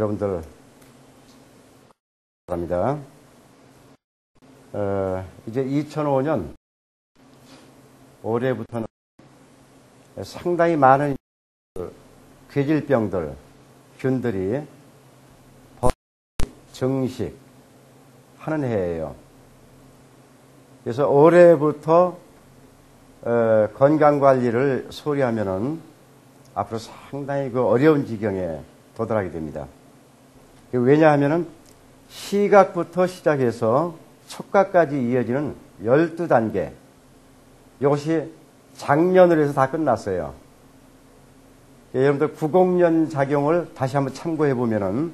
여러분들 바랍니다. 어, 이제 2005년 올해부터는 상당히 많은 괴질병들, 균들이 정식 하는 해예요. 그래서 올해부터 어, 건강 관리를 소홀히 하면은 앞으로 상당히 그 어려운 지경에 도달하게 됩니다. 왜냐하면은 시각부터 시작해서 촉각까지 이어지는 12단계. 이것이 작년으로 해서 다 끝났어요. 여러분들 90년 작용을 다시 한번 참고해 보면은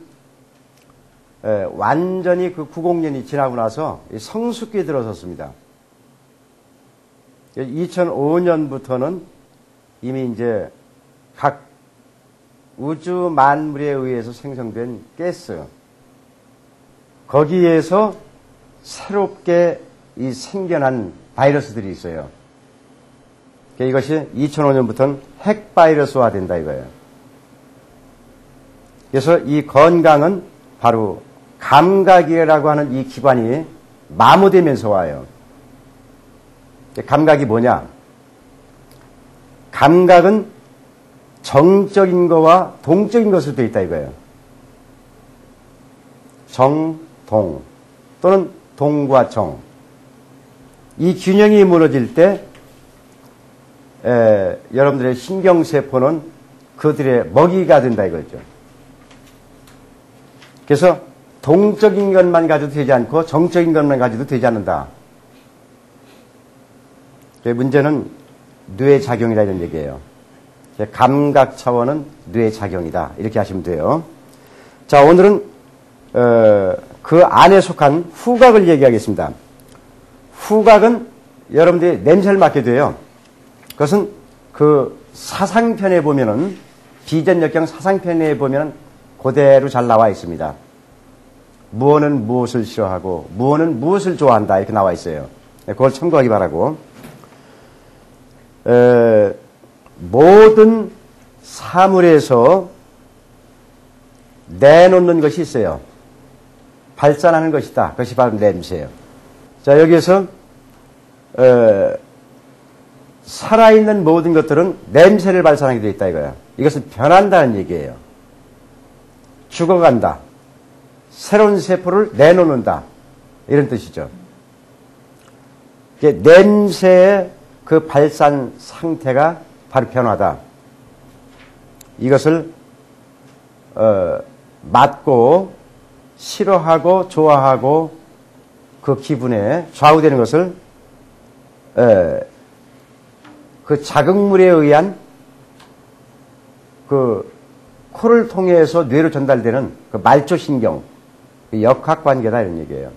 완전히 그 90년이 지나고 나서 성숙기에 들어섰습니다. 2005년부터는 이미 이제 각 우주 만물에 의해서 생성된 가스 거기에서 새롭게 이 생겨난 바이러스들이 있어요. 이것이 2005년부터는 핵 바이러스화 된다 이거예요. 그래서 이 건강은 바로 감각이라고 하는 이 기관이 마모되면서 와요. 감각이 뭐냐? 감각은 정적인 거와 동적인 것으로 되어 있다 이거예요. 정, 동 또는 동과 정. 이 균형이 무너질 때 에, 여러분들의 신경세포는 그들의 먹이가 된다 이거죠. 그래서 동적인 것만 가져도 되지 않고 정적인 것만 가져도 되지 않는다. 문제는 뇌 작용이다 이런 얘기예요. 감각 차원은 뇌 작용이다 이렇게 하시면 돼요. 자 오늘은 어, 그 안에 속한 후각을 얘기하겠습니다. 후각은 여러분들이 냄새를 맡게 돼요. 그것은 그 사상편에 보면은 비전역경 사상편에 보면은 그대로 잘 나와 있습니다. 무엇은 무엇을 싫어하고 무엇은 무엇을 좋아한다 이렇게 나와 있어요. 네, 그걸 참고하기 바라고. 에, 모든 사물에서 내놓는 것이 있어요. 발산하는 것이다. 그것이 바로 냄새예요. 자 여기에서 에, 살아있는 모든 것들은 냄새를 발산하게 되어 있다 이거야. 이것은 변한다는 얘기예요. 죽어간다. 새로운 세포를 내놓는다. 이런 뜻이죠. 냄새의 그 발산 상태가 변화다. 이것을 어, 맞고 싫어하고 좋아하고 그 기분에 좌우되는 것을 에, 그 자극물에 의한 그 코를 통해서 뇌로 전달되는 그 말초신경 그 역학관계다 이런 얘기예요.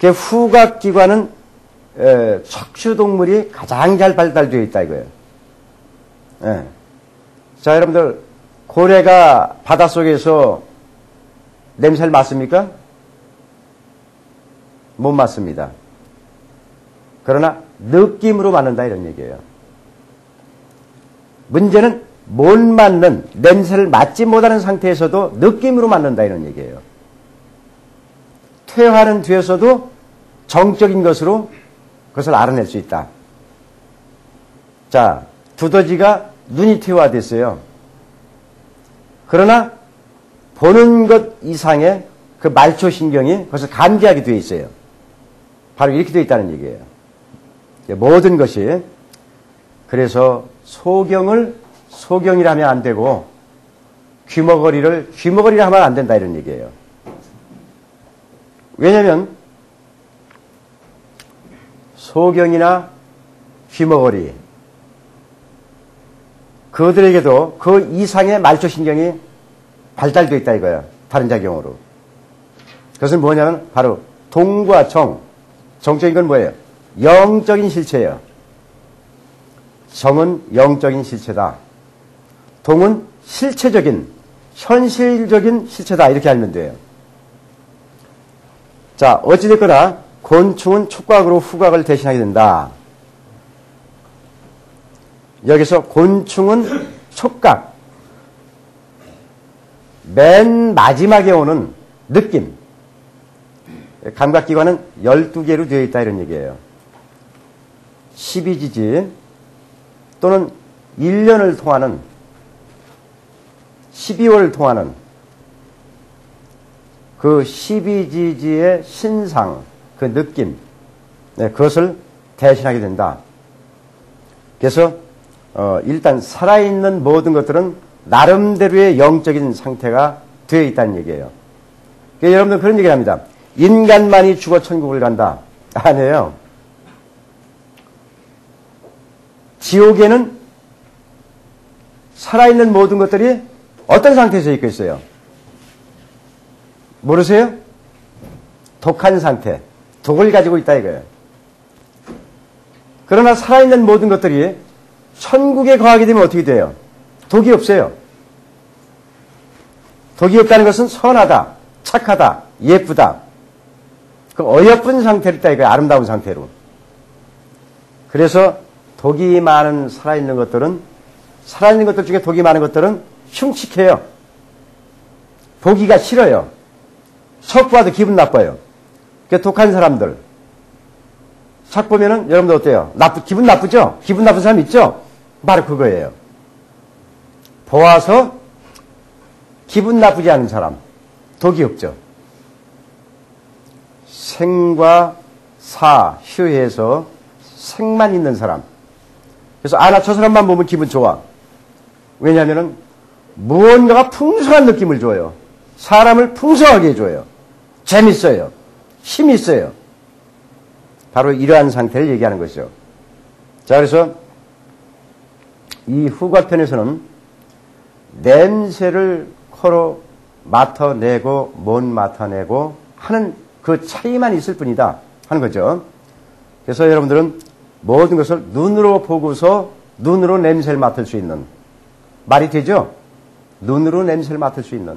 그 후각기관은 에, 척추동물이 가장 잘 발달되어 있다 이거예요. 예. 자 여러분들 고래가 바닷속에서 냄새를 맡습니까? 못 맡습니다. 그러나 느낌으로 맡는다 이런 얘기예요. 문제는 못 맡는 냄새를 맡지 못하는 상태에서도 느낌으로 맡는다 이런 얘기예요. 퇴화하는 뒤에서도 정적인 것으로 그것을 알아낼 수 있다. 자, 두더지가 눈이 퇴화됐어요. 그러나 보는 것 이상의 그 말초 신경이 그것을 감지하게 되어 있어요. 바로 이렇게 되어 있다는 얘기예요. 모든 것이 그래서 소경을 소경이라면 안 되고 귀머거리를 귀머거리라 하면 안 된다 이런 얘기예요. 왜냐하면 소경이나 귀머거리 그들에게도 그 이상의 말초신경이 발달되어 있다 이거야. 다른 작용으로. 그것은 뭐냐면 바로 동과 정. 정적인 건 뭐예요? 영적인 실체예요. 정은 영적인 실체다. 동은 실체적인, 현실적인 실체다. 이렇게 알면 돼요. 자, 어찌됐거나 곤충은 촉각으로 후각을 대신하게 된다. 여기서 곤충은 촉각, 맨 마지막에 오는 느낌. 감각기관은 12개로 되어 있다 이런 얘기예요. 12지지 또는 1년을 통하는 12월을 통하는 그 12지지의 신상, 그 느낌, 네, 그것을 대신하게 된다. 그래서 어, 일단 살아있는 모든 것들은 나름대로의 영적인 상태가 되어 있다는 얘기예요. 그러니까 여러분들 그런 얘기를 합니다. 인간만이 죽어 천국을 간다. 아니에요. 지옥에는 살아있는 모든 것들이 어떤 상태에서 있고 있어요? 모르세요? 독한 상태. 독을 가지고 있다 이거예요. 그러나 살아있는 모든 것들이 천국에 거하게 되면 어떻게 돼요? 독이 없어요. 독이 없다는 것은 선하다, 착하다, 예쁘다. 그 어여쁜 상태로 있다 이거예요. 아름다운 상태로. 그래서 독이 많은 살아있는 것들은 살아있는 것들 중에 독이 많은 것들은 흉측해요. 보기가 싫어요. 척 봐도 기분 나빠요. 그 독한 사람들. sak 보면은 여러분들 어때요? 나쁘, 기분 나쁘죠? 기분 나쁜 사람 있죠? 바로 그거예요. 보아서 기분 나쁘지 않은 사람. 독이 없죠. 생과 사, 휴에서 생만 있는 사람. 그래서 아, 나 저 사람만 보면 기분 좋아. 왜냐하면 무언가가 풍성한 느낌을 줘요. 사람을 풍성하게 해줘요. 재밌어요. 힘이 있어요. 바로 이러한 상태를 얘기하는 것이죠. 자, 그래서 이 후과편에서는 냄새를 코로 맡아내고 못 맡아내고 하는 그 차이만 있을 뿐이다 하는 거죠. 그래서 여러분들은 모든 것을 눈으로 보고서 눈으로 냄새를 맡을 수 있는 말이 되죠? 눈으로 냄새를 맡을 수 있는.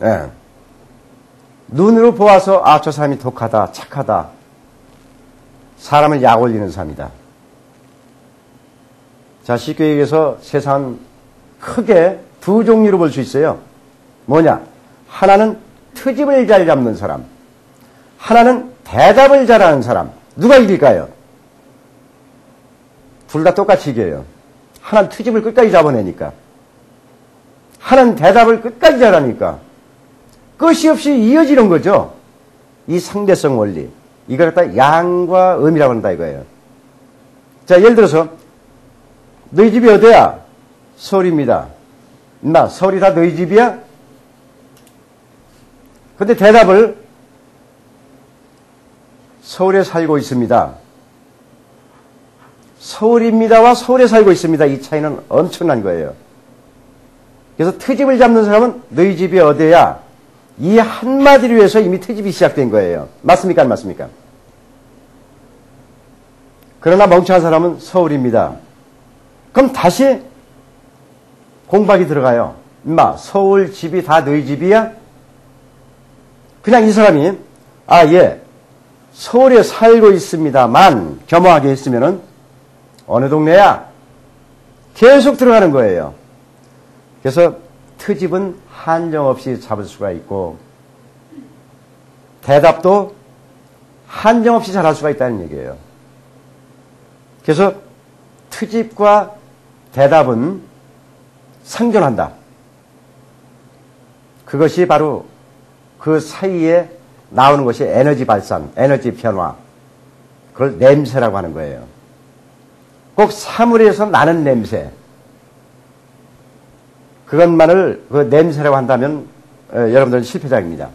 네. 눈으로 보아서 아 저 사람이 독하다 착하다 사람을 약 올리는 사람이다. 자 쉽게 얘기해서 세상 크게 두 종류로 볼 수 있어요. 뭐냐? 하나는 트집을 잘 잡는 사람, 하나는 대답을 잘하는 사람. 누가 이길까요? 둘 다 똑같이 이겨요. 하나는 트집을 끝까지 잡아내니까. 하나는 대답을 끝까지 잘하니까. 끝이 없이 이어지는 거죠. 이 상대성 원리. 이걸 갖다 양과 음이라고 한다 이거예요. 자, 예를 들어서 너희 집이 어디야? 서울입니다. 나 서울이 다 너희 집이야? 근데 대답을 서울에 살고 있습니다. 서울입니다와 서울에 살고 있습니다. 이 차이는 엄청난 거예요. 그래서 트집을 잡는 사람은 너희 집이 어디야? 이 한마디로 해서 이미 트집이 시작된 거예요. 맞습니까? 안 맞습니까? 그러나 멍청한 사람은 서울입니다. 그럼 다시 공박이 들어가요. 임마, 서울 집이 다 너희 집이야? 그냥 이 사람이, 아, 예, 서울에 살고 있습니다만, 겸허하게 했으면은, 어느 동네야? 계속 들어가는 거예요. 그래서 트집은 한정없이 잡을 수가 있고 대답도 한정없이 잘할 수가 있다는 얘기예요. 그래서 트집과 대답은 상존한다. 그것이 바로 그 사이에 나오는 것이 에너지 발산, 에너지 변화. 그걸 냄새라고 하는 거예요. 꼭 사물에서 나는 냄새. 그것만을 그 냄새라고 한다면 어, 여러분들은 실패자입니다.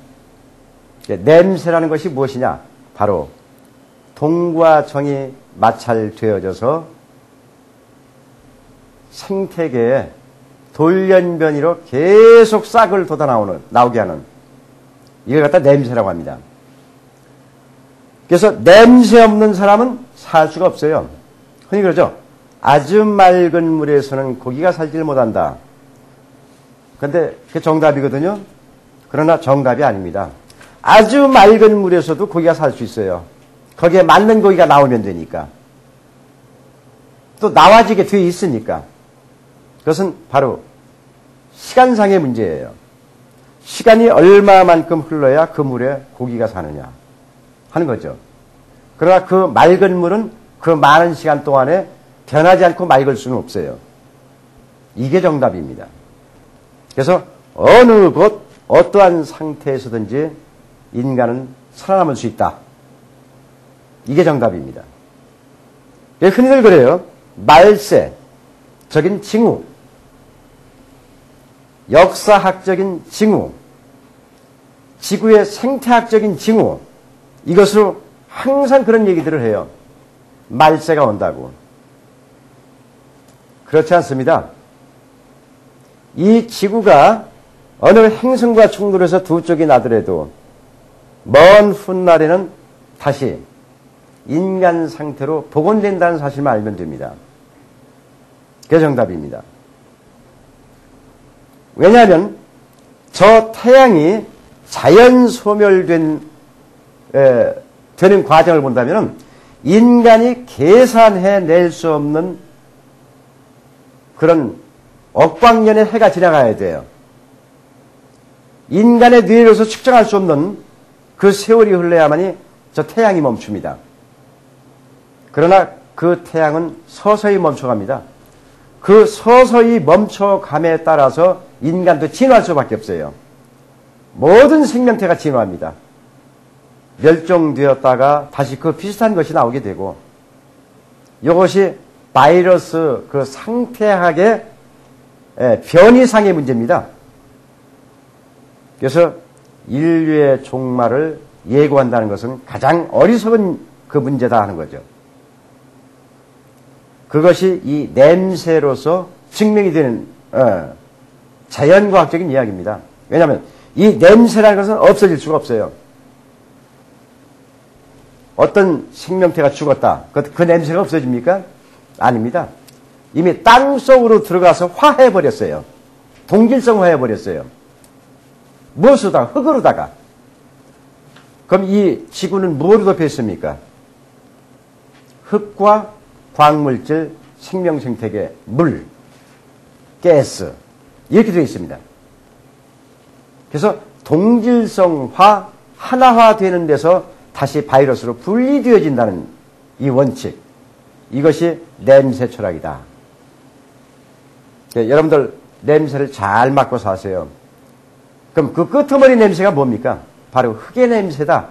냄새라는 것이 무엇이냐? 바로 동과 정이 마찰되어져서 생태계에 돌연변이로 계속 싹을 돋아 나오는, 나오게 하는 이걸 갖다 냄새라고 합니다. 그래서 냄새 없는 사람은 살 수가 없어요. 흔히 그러죠. 아주 맑은 물에서는 고기가 살지를 못한다. 근데 그게 정답이거든요. 그러나 정답이 아닙니다. 아주 맑은 물에서도 고기가 살 수 있어요. 거기에 맞는 고기가 나오면 되니까. 또 나와지게 되어 있으니까. 그것은 바로 시간상의 문제예요. 시간이 얼마만큼 흘러야 그 물에 고기가 사느냐 하는 거죠. 그러나 그 맑은 물은 그 많은 시간 동안에 변하지 않고 맑을 수는 없어요. 이게 정답입니다. 그래서 어느 곳 어떠한 상태에서든지 인간은 살아남을 수 있다. 이게 정답입니다. 예, 흔히들 그래요. 말세 적인 징후, 역사학적인 징후, 지구의 생태학적인 징후, 이것으로 항상 그런 얘기들을 해요. 말세가 온다고. 그렇지 않습니다. 이 지구가 어느 행성과 충돌해서 두 쪽이 나더라도 먼 훗날에는 다시 인간 상태로 복원된다는 사실만 알면 됩니다. 그게 정답입니다. 왜냐하면 저 태양이 자연 소멸된 에, 되는 과정을 본다면 인간이 계산해낼 수 없는 그런 억광년의 해가 지나가야 돼요. 인간의 뇌로서 측정할 수 없는 그 세월이 흘러야만이 저 태양이 멈춥니다. 그러나 그 태양은 서서히 멈춰갑니다. 그 서서히 멈춰감에 따라서 인간도 진화할 수밖에 없어요. 모든 생명체가 진화합니다. 멸종되었다가 다시 그 비슷한 것이 나오게 되고 이것이 바이러스 그 상태학의 변이상의 문제입니다. 그래서 인류의 종말을 예고한다는 것은 가장 어리석은 그 문제다 하는 거죠. 그것이 이 냄새로서 증명이 되는 어, 자연과학적인 이야기입니다. 왜냐하면 이 냄새라는 것은 없어질 수가 없어요. 어떤 생명체가 죽었다. 그, 그 냄새가 없어집니까? 아닙니다. 이미 땅 속으로 들어가서 화해버렸어요. 동질성 화해버렸어요. 무엇으로다가? 흙으로다가. 그럼 이 지구는 무엇으로 덮여 있습니까? 흙과 광물질, 생명 생태계, 물, 가스 이렇게 되어 있습니다. 그래서 동질성화, 하나화 되는 데서 다시 바이러스로 분리되어진다는 이 원칙. 이것이 냄새 철학이다. 네, 여러분들 냄새를 잘 맡고 사세요. 그럼 그 끄트머리 냄새가 뭡니까? 바로 흙의 냄새다.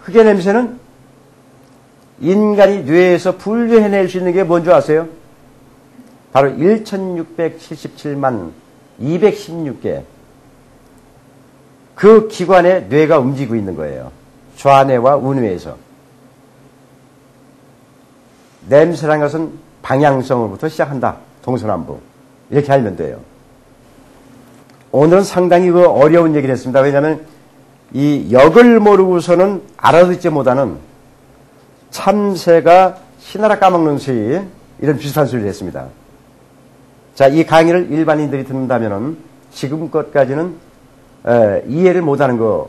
흙의 냄새는 인간이 뇌에서 분류해낼 수 있는 게 뭔지 아세요? 바로 1677만 216개 그 기관에 뇌가 움직이고 있는 거예요. 좌뇌와 우뇌에서. 냄새란 것은 방향성으로부터 시작한다. 동서남북. 이렇게 알면 돼요. 오늘은 상당히 그 어려운 얘기를 했습니다. 왜냐하면 이 역을 모르고서는 알아듣지 못하는 참새가 신나라 까먹는 수위 이런 비슷한 소리를 했습니다. 자, 이 강의를 일반인들이 듣는다면 지금껏까지는 에, 이해를 못하는 거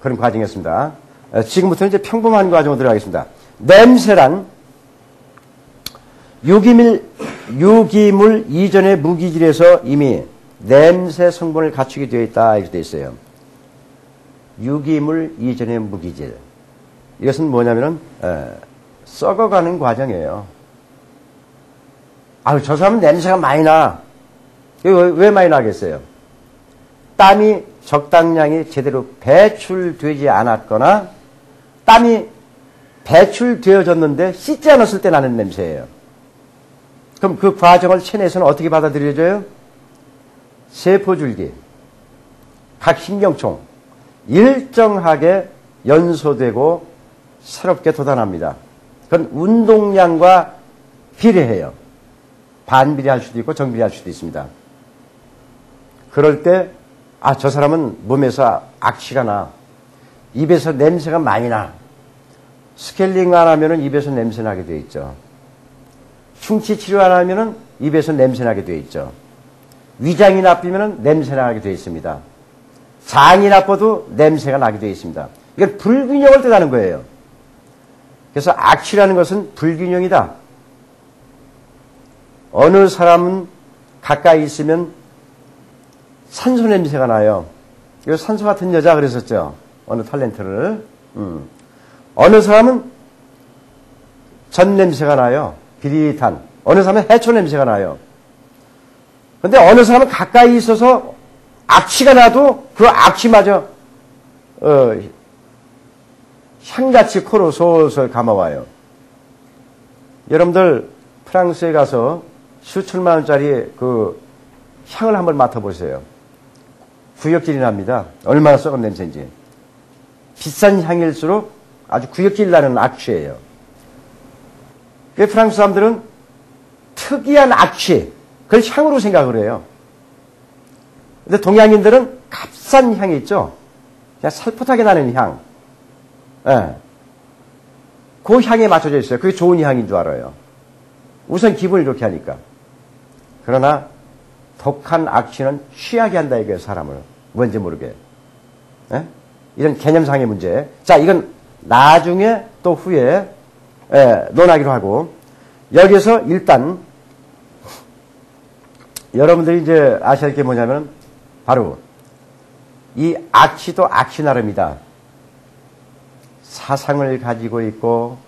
그런 과정이었습니다. 에, 지금부터는 이제 평범한 과정으로 들어가겠습니다. 냄새란 유기물, 유기물 이전의 무기질에서 이미 냄새 성분을 갖추게 되어 있다 이렇게 되어 있어요. 유기물 이전의 무기질. 이것은 뭐냐면은 에, 썩어가는 과정이에요. 아유 저 사람은 냄새가 많이 나. 왜, 왜 많이 나겠어요? 땀이 적당량이 제대로 배출되지 않았거나 땀이 배출되어졌는데 씻지 않았을 때 나는 냄새예요. 그럼 그 과정을 체내에서는 어떻게 받아들여져요? 세포줄기, 각 신경총 일정하게 연소되고 새롭게 돋아납니다. 그건 운동량과 비례해요. 반비례할 수도 있고 정비례할 수도 있습니다. 그럴 때 아, 저 사람은 몸에서 악취가 나. 입에서 냄새가 많이 나. 스케일링 안 하면은 입에서 냄새 나게 돼 있죠. 충치 치료 안 하면은 입에서 냄새 나게 돼 있죠. 위장이 나쁘면은 냄새 나게 돼 있습니다. 장이 나빠도 냄새가 나게 돼 있습니다. 이건 불균형을 뜻하는 거예요. 그래서 악취라는 것은 불균형이다. 어느 사람은 가까이 있으면 산소 냄새가 나요. 이 산소 같은 여자 그랬었죠. 어느 탤런트를. 음. 어느 사람은 전 냄새가 나요. 비릿한. 어느 사람은 해초 냄새가 나요. 근데 어느 사람은 가까이 있어서 악취가 나도 그 악취마저 어, 향같이 코로 솔솔 감아와요. 여러분들 프랑스에 가서 수천만 원짜리 그 향을 한번 맡아보세요. 구역질이 납니다. 얼마나 썩은 냄새인지. 비싼 향일수록 아주 구역질 나는 악취예요. 그 프랑스 사람들은 특이한 악취, 그걸 향으로 생각을 해요. 근데 동양인들은 값싼 향이 있죠? 그냥 살풋하게 나는 향. 예. 그 향에 맞춰져 있어요. 그게 좋은 향인 줄 알아요. 우선 기분을 좋게 하니까. 그러나 독한 악취는 취하게 한다 이거예요, 사람을. 뭔지 모르게. 예? 이런 개념상의 문제. 자, 이건 나중에 또 후에 예, 논하기로 하고 여기서 일단 여러분들이 이제 아셔야 할 게 뭐냐면 바로 이 악취도 악취 나름이다. 사상을 가지고 있고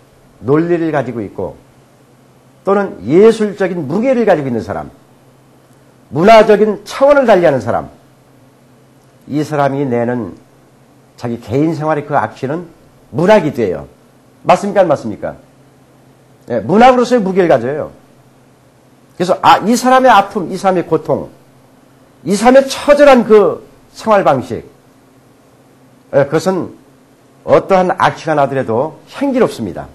논리를 가지고 있고 또는 예술적인 무게를 가지고 있는 사람, 문화적인 차원을 달리하는 사람, 이 사람이 내는 자기 개인 생활의 그 악취는 문학이 돼요. 맞습니까? 안 맞습니까? 네, 문학으로서의 무게를 가져요. 그래서 아, 이 사람의 아픔, 이 사람의 고통, 이 사람의 처절한 그 생활 방식, 네, 그것은 어떠한 악취가 나더라도 향기롭습니다.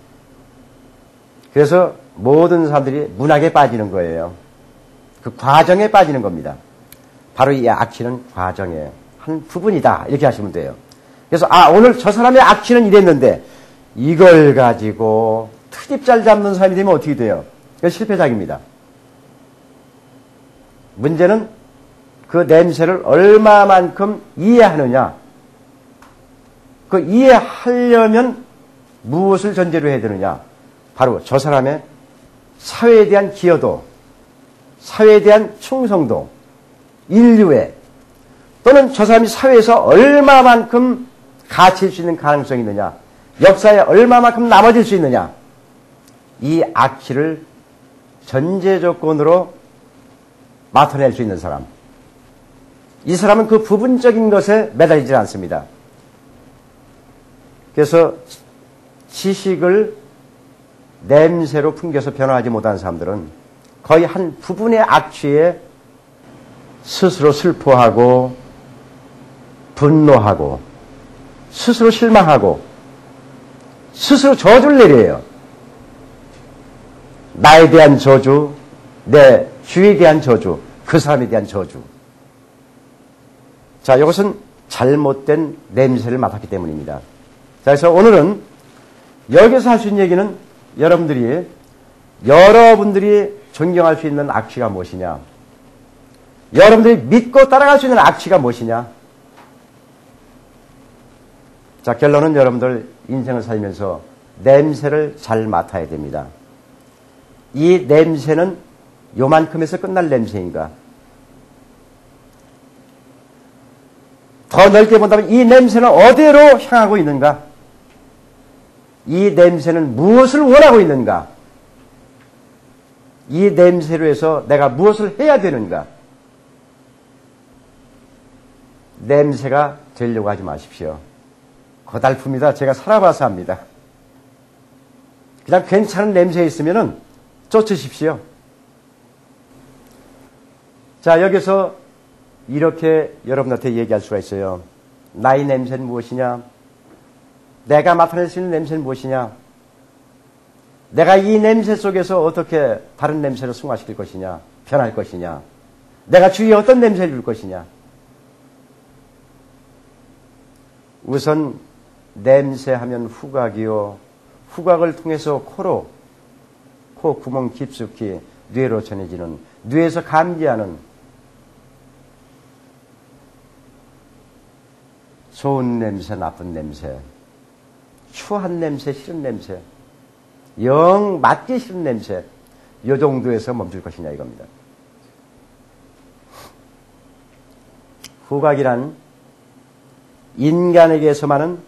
그래서 모든 사람들이 문학에 빠지는 거예요. 그 과정에 빠지는 겁니다. 바로 이 악취는 과정의 한 부분이다. 이렇게 하시면 돼요. 그래서 아 오늘 저 사람의 악취는 이랬는데 이걸 가지고 트집 잘 잡는 사람이 되면 어떻게 돼요? 그 실패작입니다. 문제는 그 냄새를 얼마만큼 이해하느냐. 그 이해하려면 무엇을 전제로 해야 되느냐. 바로 저 사람의 사회에 대한 기여도, 사회에 대한 충성도, 인류에 또는 저 사람이 사회에서 얼마만큼 가치일 수 있는 가능성이 있느냐, 역사에 얼마만큼 남아질 수 있느냐, 이 악취를 전제 조건으로 맡아낼 수 있는 사람. 이 사람은 그 부분적인 것에 매달리지 않습니다. 그래서 지식을 냄새로 풍겨서 변화하지 못한 사람들은 거의 한 부분의 악취에 스스로 슬퍼하고 분노하고 스스로 실망하고 스스로 저주를 내려요. 나에 대한 저주, 내 주에 대한 저주, 그 사람에 대한 저주. 자, 이것은 잘못된 냄새를 맡았기 때문입니다. 자, 그래서 오늘은 여기서 할 수 있는 얘기는 여러분들이 여러분들이 존경할 수 있는 악취가 무엇이냐? 여러분들이 믿고 따라갈 수 있는 악취가 무엇이냐? 자, 결론은 여러분들 인생을 살면서 냄새를 잘 맡아야 됩니다. 이 냄새는 요만큼에서 끝날 냄새인가? 더 넓게 본다면 이 냄새는 어디로 향하고 있는가? 이 냄새는 무엇을 원하고 있는가? 이 냄새로 해서 내가 무엇을 해야 되는가? 냄새가 되려고 하지 마십시오. 거달픕니다. 제가 살아봐서 합니다. 그냥 괜찮은 냄새 있으면은 쫓으십시오. 자, 여기서 이렇게 여러분한테 얘기할 수가 있어요. 나의 냄새는 무엇이냐? 내가 맡아낼 수 있는 냄새는 무엇이냐? 내가 이 냄새 속에서 어떻게 다른 냄새를 승화시킬 것이냐? 변할 것이냐? 내가 주위에 어떤 냄새를 줄 것이냐? 우선 냄새하면 후각이요. 후각을 통해서 코로 코 구멍 깊숙이 뇌로 전해지는 뇌에서 감지하는 좋은 냄새, 나쁜 냄새, 추한 냄새, 싫은 냄새, 영 맞기 싫은 냄새, 요 정도에서 멈출 것이냐 이겁니다. 후각이란 인간에게서만은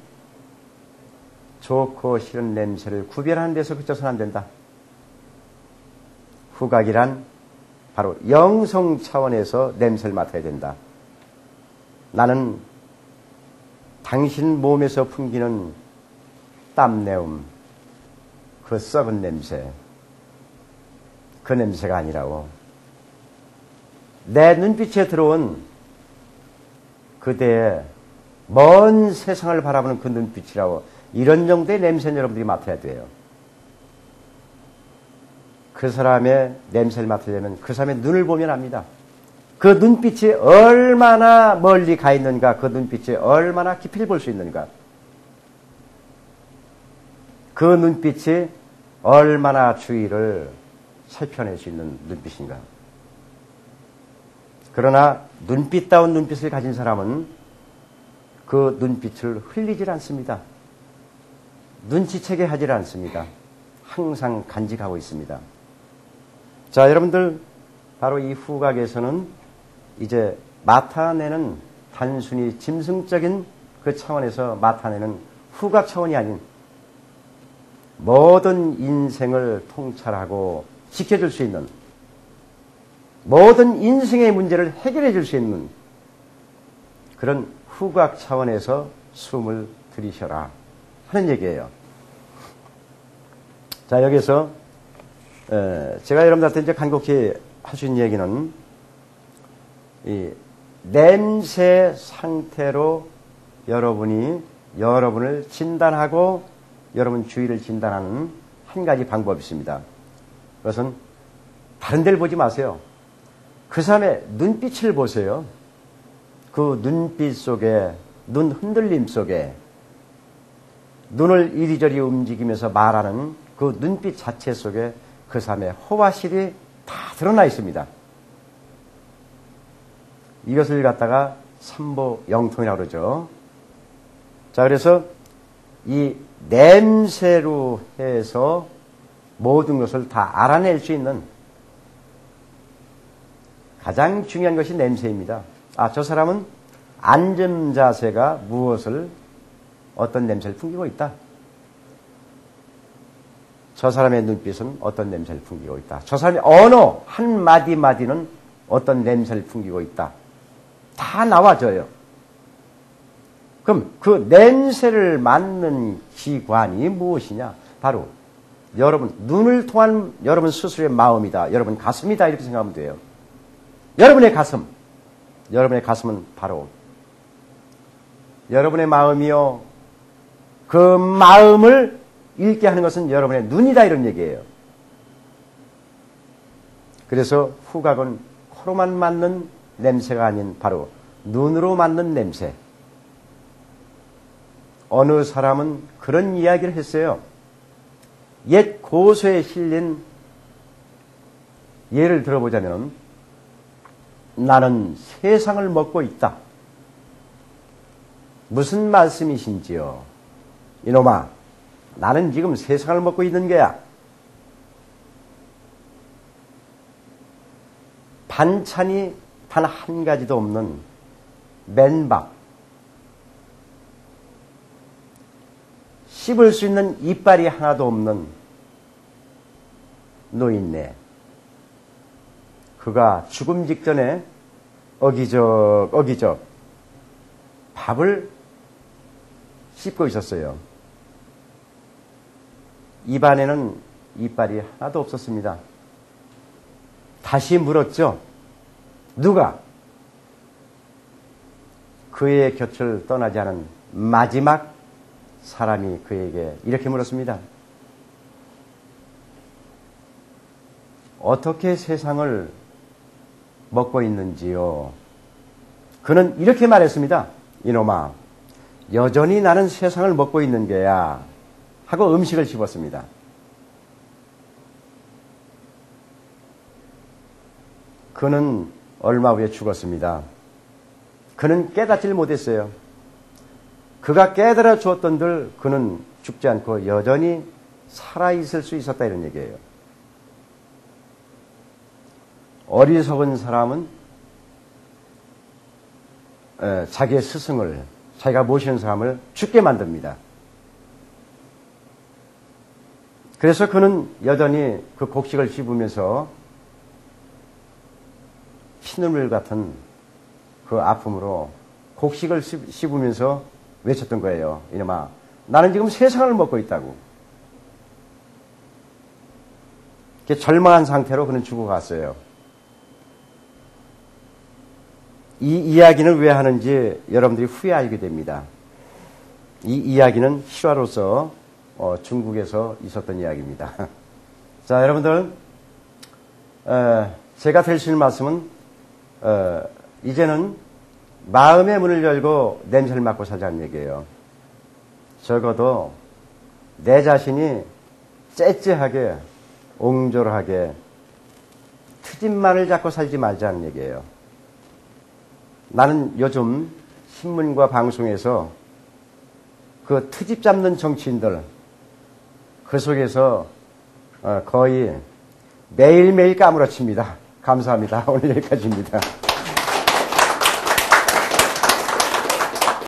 좋고 싫은 냄새를 구별하는 데서 그쳐서는 안 된다. 후각이란 바로 영성 차원에서 냄새를 맡아야 된다. 나는 당신 몸에서 풍기는 땀내음, 그 썩은 냄새, 그 냄새가 아니라고. 내 눈빛에 들어온 그대의 먼 세상을 바라보는 그 눈빛이라고 이런 정도의 냄새는 여러분들이 맡아야 돼요. 그 사람의 냄새를 맡으려면 그 사람의 눈을 보면 압니다. 그 눈빛이 얼마나 멀리 가 있는가, 그 눈빛이 얼마나 깊이 볼 수 있는가. 그 눈빛이 얼마나 주위를 살펴낼 수 있는 눈빛인가. 그러나 눈빛다운 눈빛을 가진 사람은 그 눈빛을 흘리질 않습니다. 눈치채게 하질 않습니다. 항상 간직하고 있습니다. 자, 여러분들, 바로 이 후각에서는 이제 맡아내는 단순히 짐승적인 그 차원에서 맡아내는 후각 차원이 아닌 모든 인생을 통찰하고 지켜줄 수 있는 모든 인생의 문제를 해결해 줄 수 있는 그런 후각 차원에서 숨을 들이셔라 하는 얘기예요. 자, 여기서 제가 여러분들한테 이제 간곡히 할 수 있는 얘기는 이 냄새 상태로 여러분이 여러분을 진단하고 여러분 주위를 진단하는 한 가지 방법이 있습니다. 그것은 다른 데를 보지 마세요. 그 사람의 눈빛을 보세요. 그 눈빛 속에, 눈 흔들림 속에, 눈을 이리저리 움직이면서 말하는 그 눈빛 자체 속에 그 사람의 호화실이 다 드러나 있습니다. 이것을 갖다가 삼보 영통이라고 그러죠. 자, 그래서 이 냄새로 해서 모든 것을 다 알아낼 수 있는 가장 중요한 것이 냄새입니다. 아, 저 사람은 앉은 자세가 무엇을 어떤 냄새를 풍기고 있다. 저 사람의 눈빛은 어떤 냄새를 풍기고 있다. 저 사람의 언어 한 마디 마디는 어떤 냄새를 풍기고 있다. 다 나와져요. 그럼 그 냄새를 맡는 기관이 무엇이냐? 바로 여러분 눈을 통한 여러분 스스로의 마음이다. 여러분 가슴이다. 이렇게 생각하면 돼요. 여러분의 가슴. 여러분의 가슴은 바로 여러분의 마음이요. 그 마음을 읽게 하는 것은 여러분의 눈이다 이런 얘기예요. 그래서 후각은 코로만 맞는 냄새가 아닌 바로 눈으로 맞는 냄새. 어느 사람은 그런 이야기를 했어요. 옛 고소에 실린 예를 들어보자면 나는 세상을 먹고 있다. 무슨 말씀이신지요? 이놈아, 나는 지금 세상을 먹고 있는 거야. 반찬이 단 한 가지도 없는 맨밥. 씹을 수 있는 이빨이 하나도 없는 노인네. 그가 죽음 직전에 어기적, 어기적 밥을 씹고 있었어요. 입안에는 이빨이 하나도 없었습니다. 다시 물었죠. 누가? 그의 곁을 떠나지 않은 마지막 사람이 그에게 이렇게 물었습니다. 어떻게 세상을 먹고 있는지요? 그는 이렇게 말했습니다. 이놈아, 여전히 나는 세상을 먹고 있는 게야. 하고 음식을 집었습니다. 그는 얼마 후에 죽었습니다. 그는 깨닫질 못했어요. 그가 깨달아 주었던들 그는 죽지 않고 여전히 살아있을 수 있었다 이런 얘기예요. 어리석은 사람은 에, 자기의 스승을 자기가 모시는 사람을 죽게 만듭니다. 그래서 그는 여전히 그 곡식을 씹으면서 피눈물 같은 그 아픔으로 곡식을 씹으면서 외쳤던 거예요. 이놈아, 나는 지금 세상을 먹고 있다고. 절망한 상태로 그는 죽어갔어요. 이 이야기는 왜 하는지 여러분들이 후에 알게 됩니다. 이 이야기는 실화로서 어, 중국에서 있었던 이야기입니다. 자, 여러분들, 어, 제가 있는 말씀은 어, 이제는 마음의 문을 열고 냄새를 맡고 살자는 얘기예요. 적어도 내 자신이 째째하게, 옹졸하게 트집만을 잡고 살지 말자는 얘기예요. 나는 요즘 신문과 방송에서 그 트집 잡는 정치인들, 그 속에서 어, 거의 매일매일 까무러칩니다. 감사합니다. 오늘 여기까지입니다.